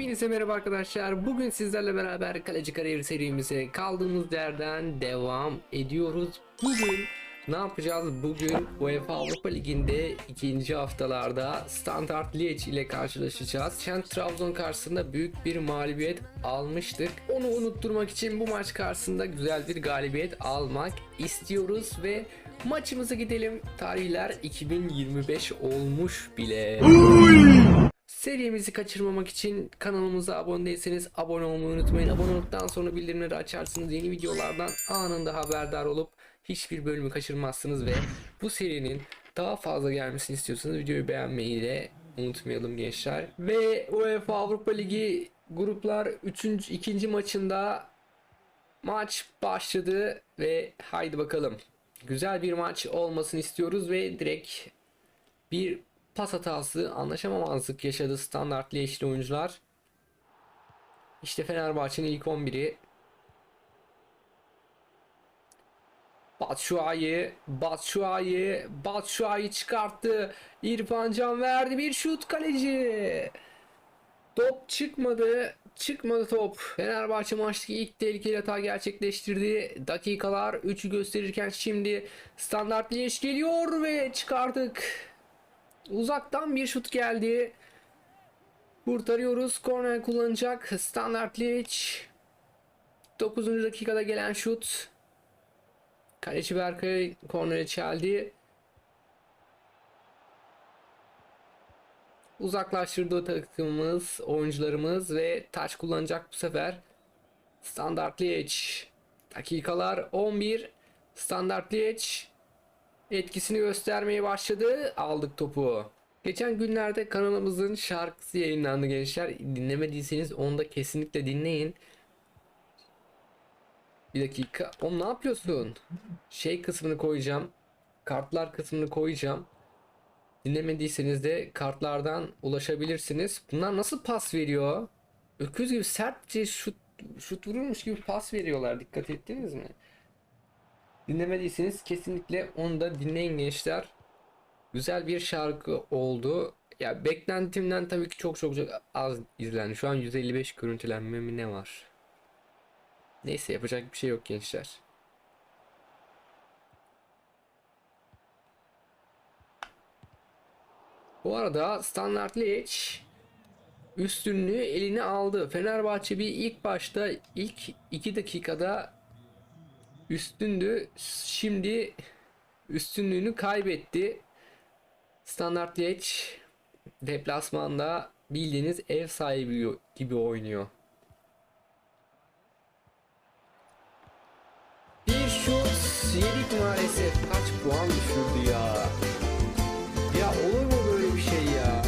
Hepinize merhaba arkadaşlar. Bugün sizlerle beraber kaleci kariyer serimize kaldığımız yerden devam ediyoruz. Bugün ne yapacağız? Bugün UEFA Avrupa Ligi'nde ikinci haftalarda Standard Liège ile karşılaşacağız. Şen Trabzon karşısında büyük bir mağlubiyet almıştık. Onu unutturmak için bu maç karşısında güzel bir galibiyet almak istiyoruz ve maçımıza gidelim. Tarihler 2025 olmuş bile. Serimizi kaçırmamak için kanalımıza abone değilseniz abone olmayı unutmayın. Abone olduktan sonra bildirimleri açarsınız. Yeni videolardan anında haberdar olup hiçbir bölümü kaçırmazsınız ve bu serinin daha fazla gelmesini istiyorsanız videoyu beğenmeyi de unutmayalım gençler. Ve UEFA Avrupa Ligi gruplar 3. 2. maçında maç başladı ve haydi bakalım. Güzel bir maç olmasını istiyoruz ve direkt bir pas hatası, anlaşamamazlık yaşadı standart Liège'li oyuncular. İşte Fenerbahçe'nin ilk 11'i. Batshuayi, Batshuayi, Batshuayi çıkarttı. İrfan Can verdi bir şut kaleci. Top çıkmadı. Çıkmadı top. Fenerbahçe maçtaki ilk tehlikeli hata gerçekleştirdi. Dakikalar 3'ü gösterirken şimdi standart geliyor ve çıkardık. Uzaktan bir şut geldi. Kurtarıyoruz. Korner kullanacak. Standart Liège. 9. dakikada gelen şut. Kaleci Berkay kornere çeldi. Uzaklaştırdı takımımız, oyuncularımız ve taç kullanacak bu sefer. Standart Liège. Dakikalar 11. Standart Liège etkisini göstermeye başladı. Aldık topu. Geçen günlerde kanalımızın şarkısı yayınlandı gençler. Dinlemediyseniz onu da kesinlikle dinleyin. Bir dakika. O ne yapıyorsun? Şey kısmını koyacağım. Kartlar kısmını koyacağım. Dinlemediyseniz de kartlardan ulaşabilirsiniz. Bunlar nasıl pas veriyor? Öküz gibi sertçe şut, şut vurulmuş gibi pas veriyorlar. Dikkat ettiniz mi? Dinlemediyseniz kesinlikle onu da dinleyin gençler. Güzel bir şarkı oldu. Ya beklentimden tabii ki çok çok çok az izlendi. Şu an 155 görüntülenme mi ne var? Neyse yapacak bir şey yok gençler. Bu arada Standard Liège üstünlüğü eline aldı. Fenerbahçe bir ilk başta ilk 2 dakikada üstündü. Şimdi üstünlüğünü kaybetti. Standart Liège deplasmanda bildiğiniz ev sahibi gibi oynuyor. Bir şut yedik maalesef. Kaç puan düşürdü ya. Ya olur mu böyle bir şey ya?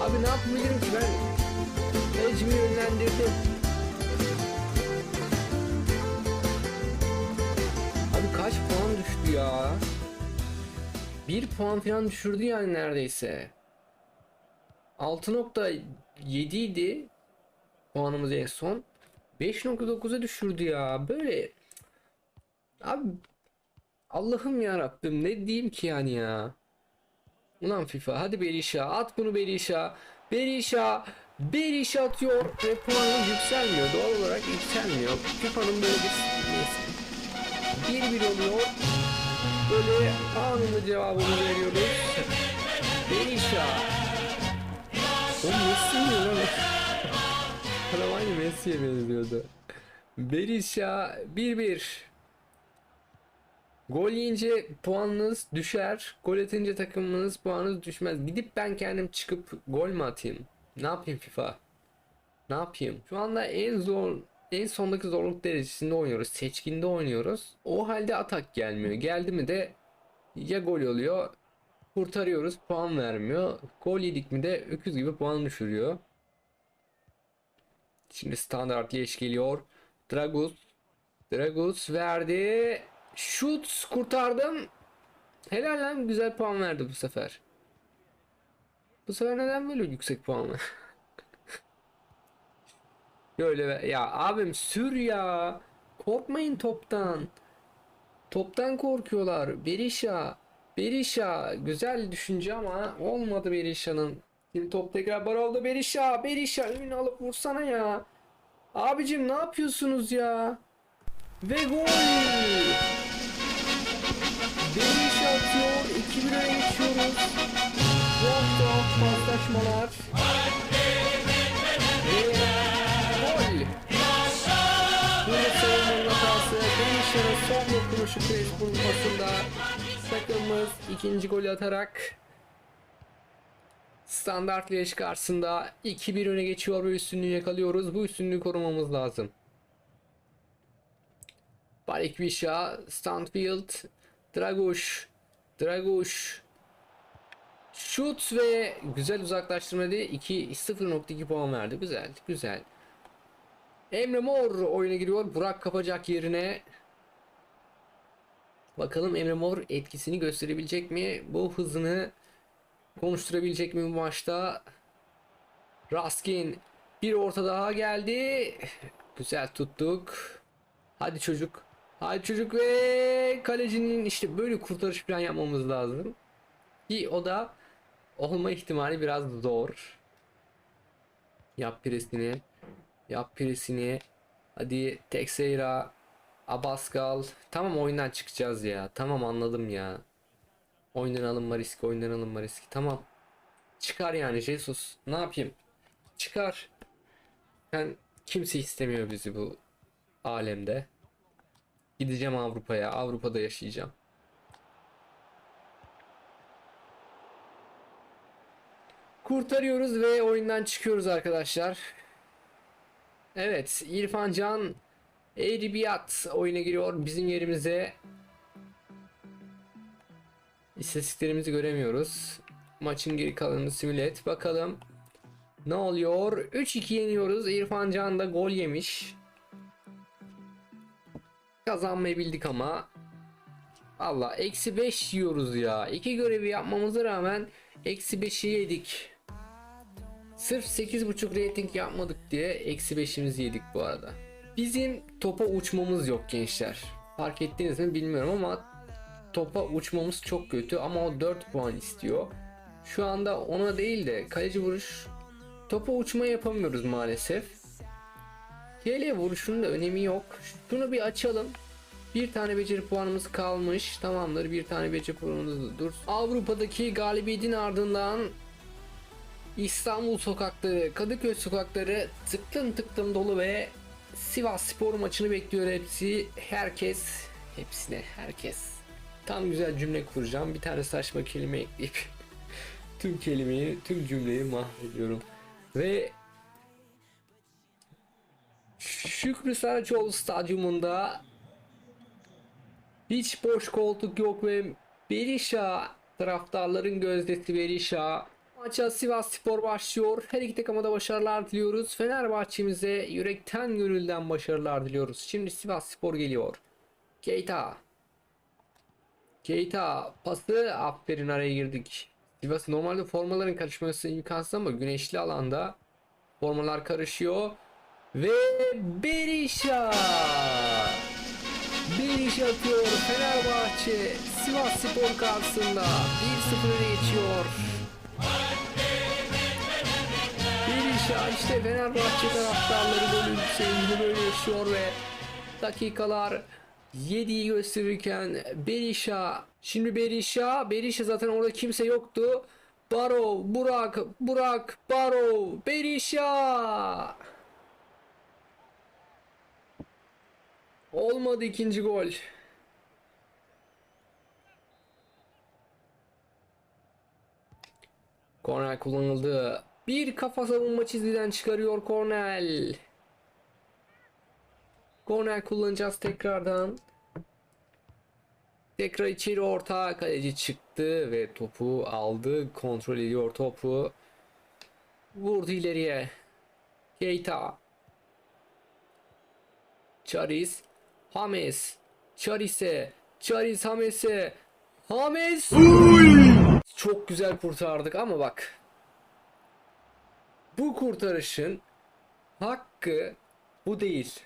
Abi ne yapabilirim ki ben Necmi yönlendirdim. Abi kaç puan düştü ya? Bir puan falan düşürdü yani neredeyse. 6.7 idi puanımız en son. 5.9'a düşürdü ya. Böyle abi Allah'ım ya Rabbim ne diyeyim ki yani ya. Ulan FIFA hadi Berisha at bunu Berisha. Berisha Berisha atıyor ve puanı yükselmiyor. Doğal olarak yükselmiyor. FIFA'nın böyle bir bir bir oluyor. Böyle anında cevabını veriyoruz. Berisha. O Messi mi lan? Adam aynı Messi'ye benziyordu. Berisha 1-1. Gol yiyince puanınız düşer. Gol atınca takımınız puanınız düşmez. Gidip ben kendim çıkıp gol mü atayım? Ne yapayım FIFA? Ne yapayım? Şu anda en zor en sondaki zorluk derecesinde oynuyoruz. Seçkinde oynuyoruz. O halde atak gelmiyor. Geldi mi de ya gol oluyor kurtarıyoruz puan vermiyor. Gol yedik mi de öküz gibi puan düşürüyor. Şimdi standart Liège geliyor. Dragus. Dragus verdi. Şut kurtardım. Helal lan güzel puan verdi bu sefer. Bu sefer neden böyle yüksek puan ver? Böyle ya abim sür ya. Korkmayın toptan. Toptan korkuyorlar. Berisha. Berisha güzel düşünce ama olmadı Berisha'nın. Şimdi top tekrar bar oldu Berisha. Berisha önünü alıp vursana ya. Abicim ne yapıyorsunuz ya? Ve gol. Berisha atıyor. 2-1 öne geçiyoruz. Tuhaf tuhaf paslaşmalar. Gol. Burada savunmanın hatası. Berisha'nın son dokunuşu Crespo'nun pasında. Takımımız ikinci golü atarak standart Liège karşısında 2-1 öne geçiyor ve üstünlüğü yakalıyoruz. Bu üstünlüğü korumamız lazım. Balikvisha, Stanfield, Draguş, Draguş, Şut ve güzel uzaklaştırma diye 2 0.2 puan verdi. Güzel, güzel. Emre Mor oyuna giriyor. Burak kapacak yerine. Bakalım Emre Mor etkisini gösterebilecek mi? Bu hızını konuşturabilecek mi bu maçta? Raskin bir orta daha geldi. Güzel tuttuk. Hadi çocuk. Hadi çocuk ve kalecinin işte böyle kurtarış plan yapmamız lazım. Ki o da olma ihtimali biraz zor. Yap presini. Yap presini. Hadi Texeira. Abaskal. Tamam oyundan çıkacağız ya. Tamam anladım ya. Oyundan alınma riski, oyundan alınma riski. Tamam. Çıkar yani Jesus. Ne yapayım? Çıkar. Ben kimse istemiyor bizi bu alemde. Gideceğim Avrupa'ya. Avrupa'da yaşayacağım. Kurtarıyoruz ve oyundan çıkıyoruz arkadaşlar. Evet, İrfan Can Eğribiyat oyuna giriyor bizim yerimize. İstatistiklerimizi göremiyoruz. Maçın geri kalanını simüle et. Bakalım ne oluyor? 3-2 yeniyoruz. İrfan Can da gol yemiş. Kazanmayı bildik ama. Allah eksi 5 yiyoruz ya. İki görevi yapmamıza rağmen eksi 5'i yedik. Sırf 8.5 rating yapmadık diye eksi 5'imizi yedik bu arada. Bizim topa uçmamız yok gençler. Fark ettiniz mi bilmiyorum ama topa uçmamız çok kötü ama o 4 puan istiyor. Şu anda ona değil de kaleci vuruş topa uçma yapamıyoruz maalesef. TL vuruşunun da önemi yok. Şunu bir açalım. Bir tane beceri puanımız kalmış. Tamamdır. Bir tane beceri puanımız dur. Avrupa'daki galibiyetin ardından İstanbul sokakları, Kadıköy sokakları tıklım tıklım dolu ve Sivas Spor maçını bekliyor hepsi. Herkes, hepsine herkes. Tam güzel cümle kuracağım. Bir tane saçma kelime ekleyip tüm kelimeyi, tüm cümleyi mahvediyorum. Ve Şükrü Saraçoğlu stadyumunda hiç boş koltuk yok ve Berisha taraftarların gözdesi Berisha Maça Sivas Spor başlıyor. Her iki takıma da başarılar diliyoruz. Fenerbahçe'mize yürekten gönülden başarılar diliyoruz. Şimdi Sivas Spor geliyor. Keita. Keita pası aferin araya girdik. Sivas normalde formaların karışması imkansız ama güneşli alanda formalar karışıyor. Ve Berisha. Berisha atıyor Fenerbahçe Sivas Spor karşısında 1-0 öne geçiyor. Berisha işte Fenerbahçe taraftarları böyle sevincini böyle yaşıyor ve dakikalar 7'yi gösterirken Berisha şimdi Berisha Berisha zaten orada kimse yoktu. Baro, Burak, Burak, Baro, Berisha. Olmadı ikinci gol. Kornel kullanıldı. Bir kafa savunma çizgiden çıkarıyor Kornel. Kornel kullanacağız tekrardan. Tekrar içeri orta kaleci çıktı ve topu aldı. Kontrol ediyor topu. Vurdu ileriye. Keita. Charis. Hames. Charis'e. Charis Hames'e. Hames. Çok güzel kurtardık ama bak. Bu kurtarışın hakkı bu değil.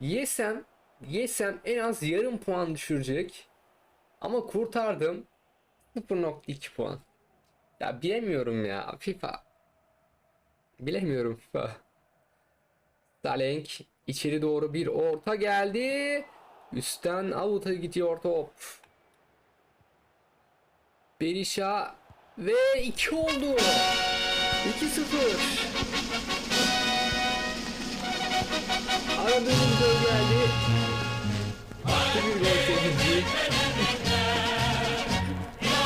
Yesem, yesem en az yarım puan düşürecek. Ama kurtardım. 0.2 puan. Ya bilemiyorum ya FIFA. Bilemiyorum FIFA. Salenk içeri doğru bir orta geldi. Üstten avuta gidiyor top. Berisha ve 2 oldu. 2-0. Aradığımız gol geldi. Bu bir gol sevinci.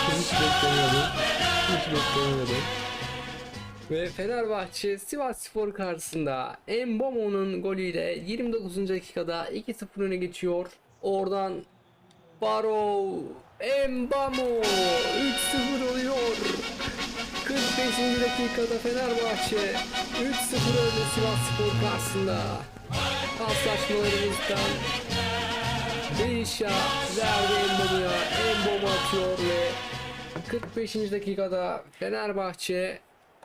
Hiç beklemiyordum. Hiç beklemiyordum. Ve Fenerbahçe Sivas Spor karşısında Mbomo'nun golüyle 29. dakikada 2-0 öne geçiyor. Oradan Barrow Mbamo 3-0 oluyor. 45. dakikada Fenerbahçe 3-0 önde Sivas Spor karşısında. Paslaşmalarımızdan Berisha verdi Mbomo'ya. Mbomo atıyor ve 45. dakikada Fenerbahçe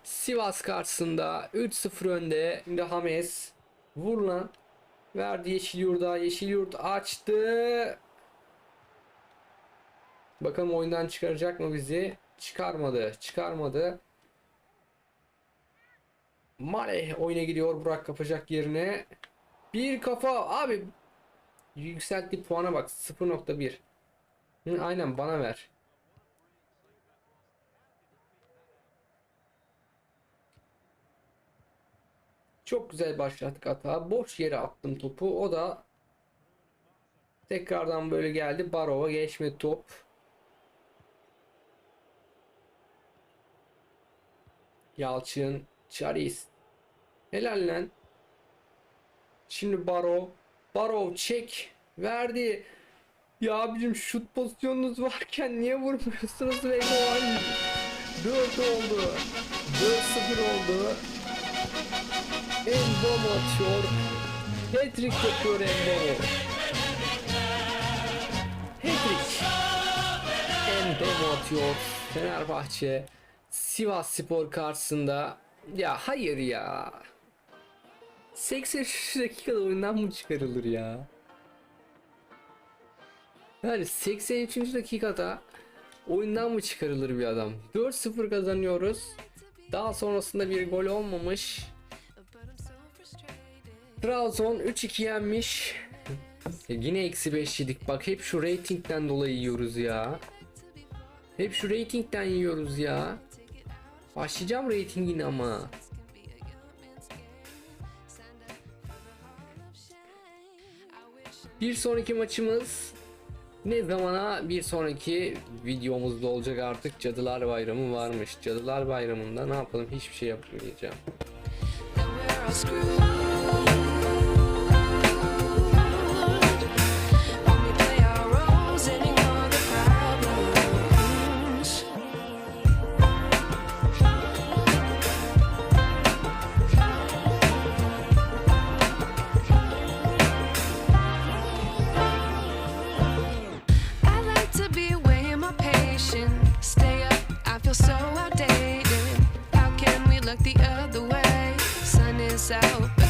Sivas karşısında 3-0 önde. Şimdi Hames vur lan. Verdi Yeşilyurt'a. Yeşilyurt açtı. Bakalım oyundan çıkaracak mı bizi? Çıkarmadı. Çıkarmadı. Male oyuna gidiyor Burak kapacak yerine. Bir kafa abi yükseltti puana bak 0.1. Hı, aynen bana ver. Çok güzel başlattık hata. Boş yere attım topu. O da tekrardan böyle geldi. Barova geçmedi top. Yalçın, Charis. Helal lan. Şimdi Barov. Barov çek. Verdi. Ya abicim şut pozisyonunuz varken niye vurmuyorsunuz ve gol. 4 oldu. 4-0 oldu. Embomo atıyor. Hat-trick yapıyor Embomo. Hat-trick. Embomo atıyor. Fenerbahçe Sivas Spor karşısında. Ya hayır ya. 83 dakikada oyundan mı çıkarılır ya? Yani 83. dakikada oyundan mı çıkarılır bir adam? 4-0 kazanıyoruz. Daha sonrasında bir gol olmamış. Trabzon 3-2 yenmiş. Yine eksi 5 yedik. Bak hep şu ratingden dolayı yiyoruz ya. Hep şu ratingden yiyoruz ya. Başlayacağım ratingini ama. Bir sonraki maçımız ne zamana bir sonraki videomuzda olacak artık Cadılar Bayramı varmış. Cadılar Bayramı'nda ne yapalım hiçbir şey yapmayacağım. Out,